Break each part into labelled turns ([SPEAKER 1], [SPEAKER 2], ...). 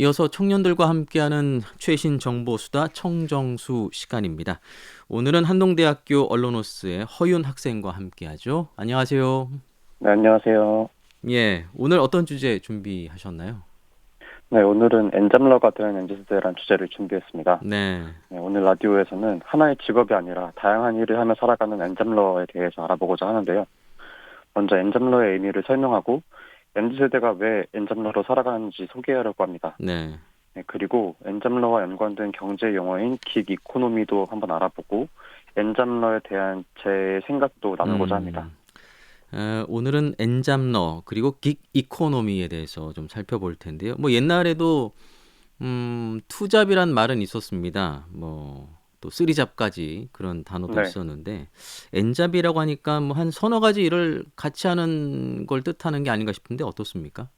[SPEAKER 1] 이어서 청년들과 함께하는 최신 정보 수다 청정수 시간입니다. 오늘은 한동대학교 언론노스의 허윤 학생과 함께하죠. 안녕하세요.
[SPEAKER 2] 네, 안녕하세요.
[SPEAKER 1] 예, 오늘 어떤 주제 준비하셨나요?
[SPEAKER 2] 네, 오늘은 엔잡러가 되는 MZ세대라는 주제를 준비했습니다.
[SPEAKER 1] 네,
[SPEAKER 2] 네, 오늘 라디오에서는 하나의 직업이 아니라 다양한 일을 하며 살아가는 엔잡러에 대해서 알아보고자 하는데요. 먼저 엔잡러의 의미를 설명하고 MZ세대가 왜 엔잡러로 살아가는지 소개하려고 합니다.
[SPEAKER 1] 네,
[SPEAKER 2] 네, 그리고 엔잡러와 연관된 경제 용어인 긱 이코노미도 한번 알아보고 엔잡러에 대한 제 생각도 나누고자
[SPEAKER 1] 음,
[SPEAKER 2] 합니다.
[SPEAKER 1] 어, 오늘은 엔잡러 그리고 긱 이코노미에 대해서 좀 살펴볼 텐데요. 뭐 옛날에도 음, 투잡이란 말은 있었습니다. 뭐 또 쓰리잡까지 그런 단어도
[SPEAKER 2] 네.
[SPEAKER 1] 있었는데 엔잡이라고 하니까 뭐 한 서너 가지 일을 같이 하는 걸 뜻하는 게 아닌가 싶은데 어떻습니까?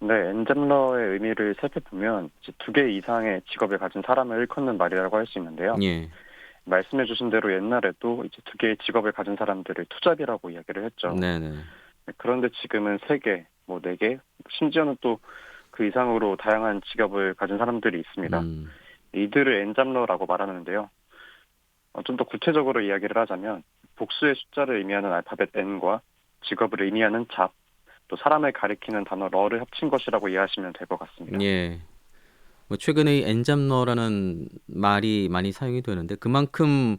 [SPEAKER 2] 네, 엔잡러의 의미를 살펴보면 두 개 이상의 직업을 가진 사람을 일컫는 말이라고 할 수 있는데요.
[SPEAKER 1] 예.
[SPEAKER 2] 말씀해주신 대로 옛날에도 이제 두 개의 직업을 가진 사람들을 투잡이라고 이야기를 했죠.
[SPEAKER 1] 네네.
[SPEAKER 2] 네, 그런데 지금은 세 개, 뭐 네 개, 심지어는 또 그 이상으로 다양한 직업을 가진 사람들이 있습니다.
[SPEAKER 1] 음,
[SPEAKER 2] 이들을 엔잡러라고 말하는데요. 어, 좀더 구체적으로 이야기를 하자면 복수의 숫자를 의미하는 알파벳 N과 직업을 의미하는 잡, 또 사람을 가리키는 단어 러를 합친 것이라고 이해하시면 될 것 같습니다.
[SPEAKER 1] 예. 뭐 최근에 이 엔잡러라는 말이 많이 사용이 되는데 그만큼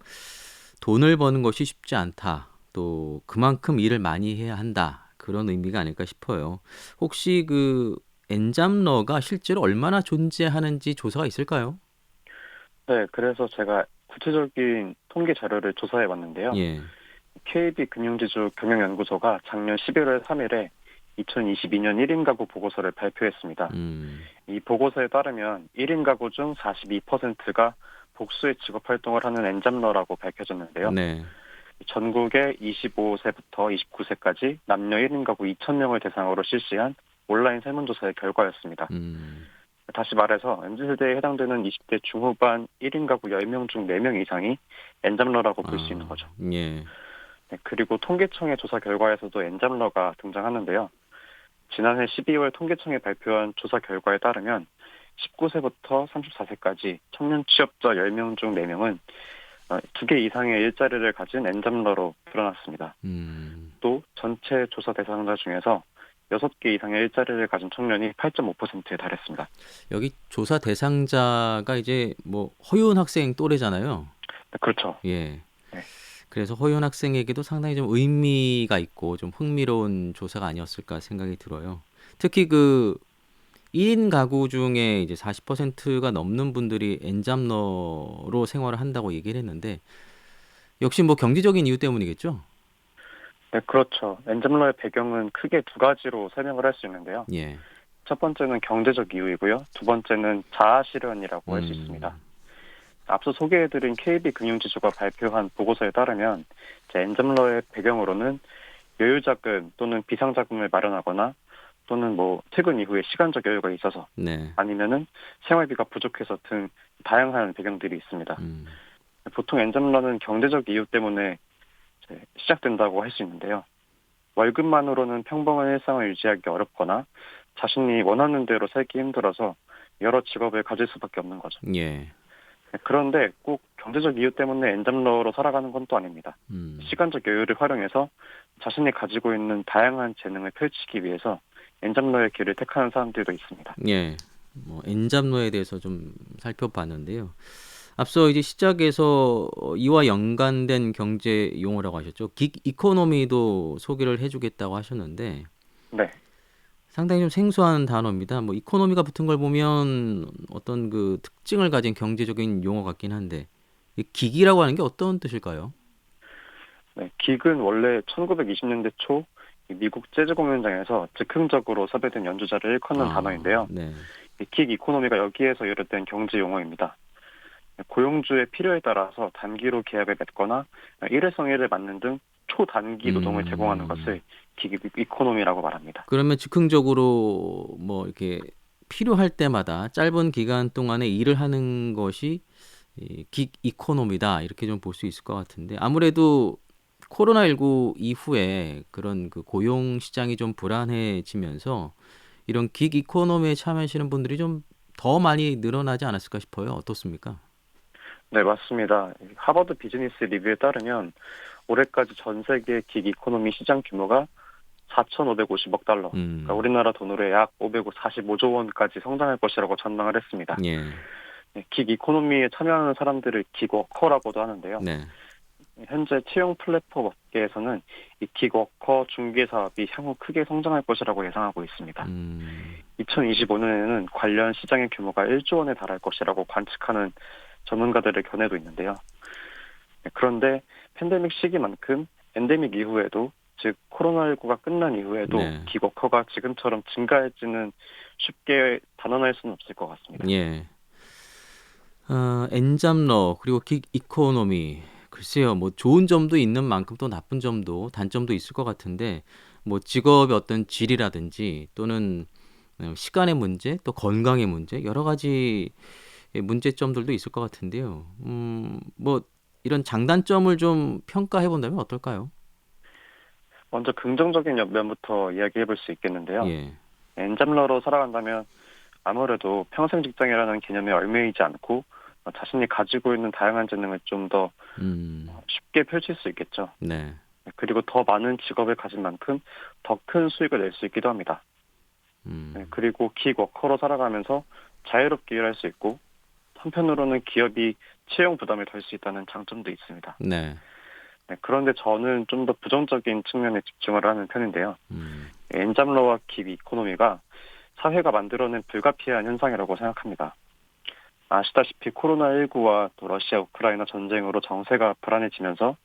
[SPEAKER 1] 돈을 버는 것이 쉽지 않다. 또 그만큼 일을 많이 해야 한다. 그런 의미가 아닐까 싶어요. 혹시 그 엔잡러가 실제로 얼마나 존재하는지 조사가 있을까요?
[SPEAKER 2] 네, 그래서 제가 구체적인 통계 자료를 조사해 봤는데요.
[SPEAKER 1] 예.
[SPEAKER 2] KB금융지주 경영연구소가 작년 11월 3일에 2022년 1인 가구 보고서를 발표했습니다.
[SPEAKER 1] 음.
[SPEAKER 2] 이 보고서에 따르면 1인 가구 중 42%가 복수의 직업 활동을 하는 엔잡러라고 밝혀졌는데요.
[SPEAKER 1] 네.
[SPEAKER 2] 전국의 25세부터 29세까지 남녀 1인 가구 2,000명을 대상으로 실시한 온라인 설문조사의 결과였습니다.
[SPEAKER 1] 음.
[SPEAKER 2] 다시 말해서 MZ세대에 해당되는 20대 중후반 1인 가구 10명 중 4명 이상이 엔잡러라고 볼수
[SPEAKER 1] 아,
[SPEAKER 2] 있는 거죠.
[SPEAKER 1] 예.
[SPEAKER 2] 네, 그리고 통계청의 조사 결과에서도 엔잡러가 등장하는데요. 지난해 12월 통계청이 발표한 조사 결과에 따르면 19세부터 34세까지 청년 취업자 10명 중 4명은 두 개 이상의 일자리를 가진 엔잡러로 드러났습니다.
[SPEAKER 1] 음.
[SPEAKER 2] 또 전체 조사 대상자 중에서 6개 이상의 일자리를 가진 청년이 8.5%에 달했습니다.
[SPEAKER 1] 여기 조사 대상자가 이제 뭐 허윤 학생 또래잖아요.
[SPEAKER 2] 네, 그렇죠.
[SPEAKER 1] 예.
[SPEAKER 2] 네.
[SPEAKER 1] 그래서 허윤 학생에게도 상당히 좀 의미가 있고 좀 흥미로운 조사가 아니었을까 생각이 들어요. 특히 그 1인 가구 중에 이제 40%가 넘는 분들이 엔잡러로 생활을 한다고 얘기를 했는데 역시 뭐 경제적인 이유 때문이겠죠?
[SPEAKER 2] 네, 그렇죠. 엔잡러의 배경은 크게 두 가지로 설명을 할 수 있는데요.
[SPEAKER 1] 예.
[SPEAKER 2] 첫 번째는 경제적 이유이고요. 두 번째는 자아 실현이라고 할수
[SPEAKER 1] 음.
[SPEAKER 2] 있습니다. 앞서 소개해드린 KB금융지주가 발표한 보고서에 따르면 이제 엔잡러의 배경으로는 여유자금 또는 비상자금을 마련하거나 또는 뭐 퇴근 이후에 시간적 여유가 있어서
[SPEAKER 1] 네.
[SPEAKER 2] 아니면은 생활비가 부족해서 등 다양한 배경들이 있습니다.
[SPEAKER 1] 음.
[SPEAKER 2] 보통 엔잡러는 경제적 이유 때문에 시작된다고 할 수 있는데요. 월급만으로는 평범한 일상을 유지하기 어렵거나 자신이 원하는 대로 살기 힘들어서 여러 직업을 가질 수밖에 없는 거죠.
[SPEAKER 1] 예.
[SPEAKER 2] 그런데 꼭 경제적 이유 때문에 엔잡러로 살아가는 건 또 아닙니다.
[SPEAKER 1] 음.
[SPEAKER 2] 시간적 여유를 활용해서 자신이 가지고 있는 다양한 재능을 펼치기 위해서 엔잡러의 길을 택하는 사람들도 있습니다.
[SPEAKER 1] 예. 뭐 엔잡러에 대해서 좀 살펴봤는데요. 앞서 이제 시작에서 어, 이와 연관된 경제 용어라고 하셨죠. 긱 이코노미도 소개를 해주겠다고 하셨는데
[SPEAKER 2] 네.
[SPEAKER 1] 상당히 좀 생소한 단어입니다. 뭐 이코노미가 붙은 걸 보면 어떤 그 특징을 가진 경제적인 용어 같긴 한데 이 기기라고 하는 게 어떤 뜻일까요?
[SPEAKER 2] 네. 긱은 원래 1920년대 초이 미국 재즈 공연장에서 즉흥적으로 섭외된 연주자를 일컫는
[SPEAKER 1] 아,
[SPEAKER 2] 단어인데요.
[SPEAKER 1] 네.
[SPEAKER 2] 이킥 이코노미가 여기에서 유래된 경제 용어입니다. 고용주의 필요에 따라서 단기로 계약을 맺거나 일회성일을 맞는 등 초단기 노동을
[SPEAKER 1] 음.
[SPEAKER 2] 제공하는 것을 킥 이코노미라고 말합니다.
[SPEAKER 1] 그러면 즉흥적으로 뭐 이렇게 필요할 때마다 짧은 기간 동안에 일을 하는 것이 이긱 이코노미다 이렇게 좀 볼 수 있을 것 같은데 아무래도 코로나19 이후에 그런 그 고용 시장이 좀 불안해지면서 이런 긱 이코노미에 참여하시는 분들이 좀 더 많이 늘어나지 않았을까 싶어요. 어떻습니까?
[SPEAKER 2] 네, 맞습니다. 하버드 비즈니스 리뷰에 따르면 올해까지 전 세계 긱 이코노미 시장 규모가 4,550억 달러,
[SPEAKER 1] 음.
[SPEAKER 2] 그러니까 우리나라 돈으로 약 545조 원까지 성장할 것이라고 전망을 했습니다.
[SPEAKER 1] 예.
[SPEAKER 2] 네, 긱 이코노미에 참여하는 사람들을 긱워커라고도 하는데요.
[SPEAKER 1] 네.
[SPEAKER 2] 현재 채용 플랫폼 업계에서는 이 긱워커 중개 사업이 향후 크게 성장할 것이라고 예상하고 있습니다.
[SPEAKER 1] 음.
[SPEAKER 2] 2025년에는 관련 시장의 규모가 1조 원에 달할 것이라고 관측하는 전문가들의 견해도 있는데요. 네, 그런데 팬데믹 시기만큼 엔데믹 이후에도 즉 코로나19가 끝난 이후에도
[SPEAKER 1] 네.
[SPEAKER 2] 기워커가 지금처럼 증가할지는 쉽게 단언할 수는 없을 것 같습니다.
[SPEAKER 1] 예. 어, 엔잡러 그리고 긱 이코노미 글쎄요 뭐 좋은 점도 있는 만큼 또 나쁜 점도 단점도 있을 것 같은데 뭐 직업의 어떤 질이라든지 또는 어, 시간의 문제 또 건강의 문제 여러 가지 문제점들도 있을 것 같은데요. 음, 뭐 이런 장단점을 좀 평가해 본다면 어떨까요?
[SPEAKER 2] 먼저 긍정적인 면부터 이야기해 볼 수 있겠는데요.
[SPEAKER 1] 예.
[SPEAKER 2] 엔잡러로 살아간다면 아무래도 평생 직장이라는 개념에 얽매이지 않고 어, 자신이 가지고 있는 다양한 재능을 좀더
[SPEAKER 1] 음.
[SPEAKER 2] 쉽게 펼칠 수 있겠죠.
[SPEAKER 1] 네.
[SPEAKER 2] 그리고 더 많은 직업을 가진 만큼 더 큰 수익을 낼 수 있기도 합니다.
[SPEAKER 1] 음.
[SPEAKER 2] 네, 그리고 기워커로 살아가면서 자유롭게 일할 수 있고 한편으로는 기업이 채용 부담을 덜 수 있다는 장점도 있습니다.
[SPEAKER 1] 네.
[SPEAKER 2] 네, 그런데 저는 좀 더 부정적인 측면에 집중을 하는 편인데요.
[SPEAKER 1] 음.
[SPEAKER 2] 엔잡러와 기업 이코노미가 사회가 만들어낸 불가피한 현상이라고 생각합니다. 아시다시피 코로나19와 또 러시아 우크라이나 전쟁으로 정세가 불안해지면서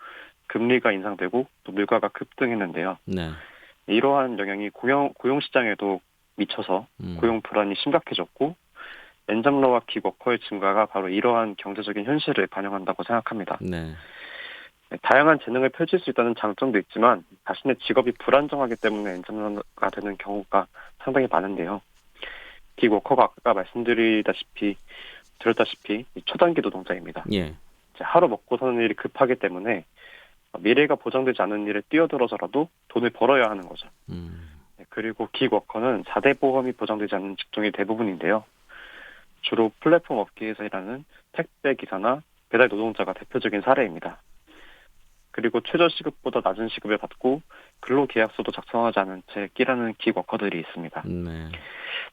[SPEAKER 2] 금리가 인상되고 또 물가가 급등했는데요.
[SPEAKER 1] 네.
[SPEAKER 2] 이러한 영향이 고용, 고용 시장에도 미쳐서
[SPEAKER 1] 음.
[SPEAKER 2] 고용 불안이 심각해졌고 엔잡러와 기워커의 증가가 바로 이러한 경제적인 현실을 반영한다고 생각합니다.
[SPEAKER 1] 네.
[SPEAKER 2] 네, 다양한 재능을 펼칠 수 있다는 장점도 있지만 자신의 직업이 불안정하기 때문에 엔잡러가 되는 경우가 상당히 많은데요. 기워커가 아까 말씀드리다시피 드렸다시피 이 초단기 노동자입니다.
[SPEAKER 1] 예.
[SPEAKER 2] 하루 먹고 사는 일이 급하기 때문에 미래가 보장되지 않은 일에 뛰어들어서라도 돈을 벌어야 하는 거죠.
[SPEAKER 1] 음.
[SPEAKER 2] 네, 그리고 기워커는 4대 보험이 보장되지 않는 직종이 대부분인데요. 주로 플랫폼 업계에서 일하는 택배 기사나 배달 노동자가 대표적인 사례입니다. 그리고 최저 시급보다 낮은 시급을 받고 근로 계약서도 작성하지 않은 채 끼라는 기워커들이 있습니다.
[SPEAKER 1] 네.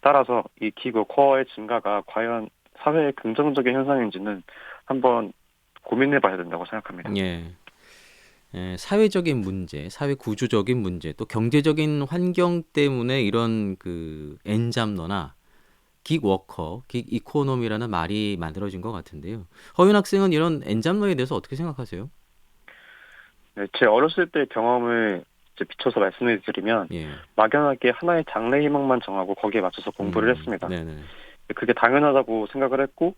[SPEAKER 2] 따라서 이 기워커의 증가가 과연 사회의 긍정적인 현상인지는 한번 고민해 봐야 된다고 생각합니다.
[SPEAKER 1] 예. 예, 사회적인 문제, 사회 구조적인 문제, 또 경제적인 환경 때문에 이런 그 엔잡러나 긱 워커, 긱 이코노미라는 말이 만들어진 것 같은데요. 허윤 학생은 이런 엔잡러에 대해서 어떻게 생각하세요?
[SPEAKER 2] 네, 제 어렸을 때 경험을 비춰서 말씀을 드리면
[SPEAKER 1] 예.
[SPEAKER 2] 막연하게 하나의 장래 희망만 정하고 거기에 맞춰서 공부를
[SPEAKER 1] 음,
[SPEAKER 2] 했습니다.
[SPEAKER 1] 네네.
[SPEAKER 2] 그게 당연하다고 생각을 했고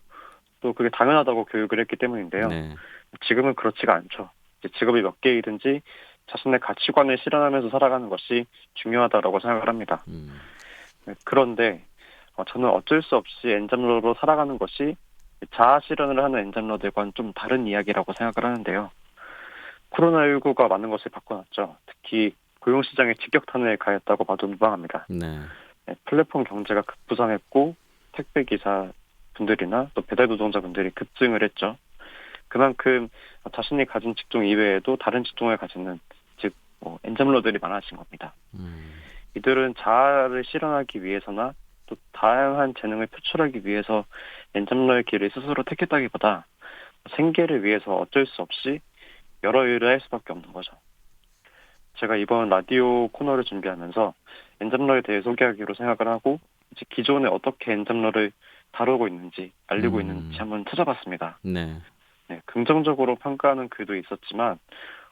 [SPEAKER 2] 또 그게 당연하다고 교육을 했기 때문인데요.
[SPEAKER 1] 네.
[SPEAKER 2] 지금은 그렇지가 않죠. 직업이 몇 개이든지 자신의 가치관을 실현하면서 살아가는 것이 중요하다라고 생각을 합니다.
[SPEAKER 1] 음,
[SPEAKER 2] 네, 그런데 어, 저는 어쩔 수 없이 엔잡러로 살아가는 것이 자아 실현을 하는 엔잡러들과는 좀 다른 이야기라고 생각을 하는데요. 코로나19가 많은 것을 바꿔놨죠. 특히 고용시장에 직격탄을 가했다고 봐도 무방합니다.
[SPEAKER 1] 네.
[SPEAKER 2] 네, 플랫폼 경제가 급부상했고 택배 기사 분들이나 또 배달 노동자 분들이 급증을 했죠. 그만큼 자신이 가진 직종 이외에도 다른 직종을 가지는 즉 뭐, 엔잡러들이 많아진 겁니다.
[SPEAKER 1] 음,
[SPEAKER 2] 이들은 자아를 실현하기 위해서나 또 다양한 재능을 표출하기 위해서 엔잡러의 길을 스스로 택했다기보다 생계를 위해서 어쩔 수 없이 여러 일을 할 수밖에 없는 거죠. 제가 이번 라디오 코너를 준비하면서 엔잡러에 대해 소개하기로 생각을 하고 이제 기존에 어떻게 엔잡러를 다루고 있는지 알리고
[SPEAKER 1] 음.
[SPEAKER 2] 있는지 한번 찾아봤습니다.
[SPEAKER 1] 네.
[SPEAKER 2] 네, 긍정적으로 평가하는 글도 있었지만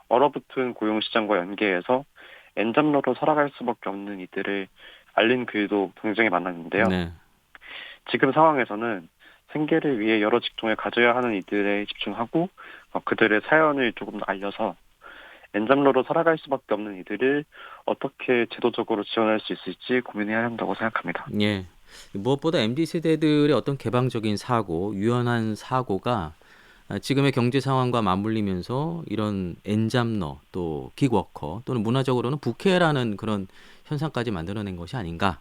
[SPEAKER 2] 얼어붙은 고용 시장과 연계해서 엔잡러로 살아갈 수밖에 없는 이들을 알린 글도 굉장히 많았는데요.
[SPEAKER 1] 네.
[SPEAKER 2] 지금 상황에서는 생계를 위해 여러 직종을 가져야 하는 이들에 집중하고 어, 그들의 사연을 조금 더 알려서 엔잡러로 살아갈 수밖에 없는 이들을 어떻게 제도적으로 지원할 수 있을지 고민해야 한다고 생각합니다.
[SPEAKER 1] 예. 무엇보다 MZ 세대들의 어떤 개방적인 사고, 유연한 사고가 아, 지금의 경제 상황과 맞물리면서 이런 엔잡러 또 긱워커 또는 문화적으로는 부캐라는 그런 현상까지 만들어낸 것이 아닌가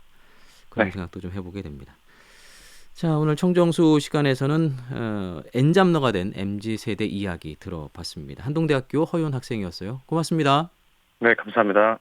[SPEAKER 1] 그런
[SPEAKER 2] 네.
[SPEAKER 1] 생각도 좀 해보게 됩니다. 자, 오늘 청정수 시간에서는 어, 엔잡러가 된 MZ 세대 이야기 들어봤습니다. 한동대학교 허윤 학생이었어요. 고맙습니다.
[SPEAKER 2] 네, 감사합니다.